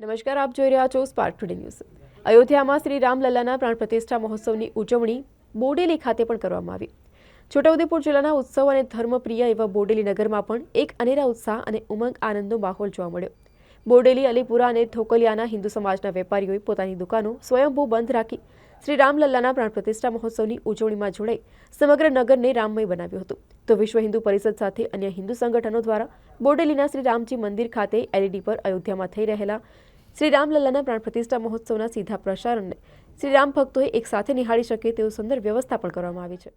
નમસ્કાર, આપ જોઈ રહ્યા છો સ્પાર્ક ટુડે ન્યૂઝ અયોધ્યામાં શ્રી રામલલ્લાના પ્રાણ પ્રતિષ્ઠા મહોત્સવની ઉજવણી બોડેલી ખાતે પણ કરવામાં આવી. છોટાઉદેપુર જિલ્લાના ઉત્સવ અને ધર્મપ્રિય એવા બોડેલી નગરમાં પણ એક અનેરા ઉત્સાહ અને ઉમંગ આનંદનો માહોલ જોવા મળ્યો. બોડેલી, અલીપુરા અને થોકલિયાના હિન્દુ સમાજના વેપારીઓએ પોતાની દુકાનો સ્વયંભૂ બંધ રાખી શ્રી રામલલ્લાના પ્રાણ પ્રતિષ્ઠા મહોત્સવની ઉજવણીમાં જોડાઈ સમગ્ર નગરને રામમય બનાવ્યું હતું. તો વિશ્વ હિન્દુ પરિષદ સાથે અન્ય હિન્દુ સંગઠનો દ્વારા બોડેલીના શ્રી રામજી મંદિર ખાતે એલઈડી પર અયોધ્યામાં થઈ રહેલા શ્રી રામલલ્લાના પ્રાણ પ્રતિષ્ઠા મહોત્સવના સીધા પ્રસારણને શ્રી રામ ભક્તોએ એક સાથે નિહાળી શકે તેવું સુંદર વ્યવસ્થા પણ કરવામાં આવી છે.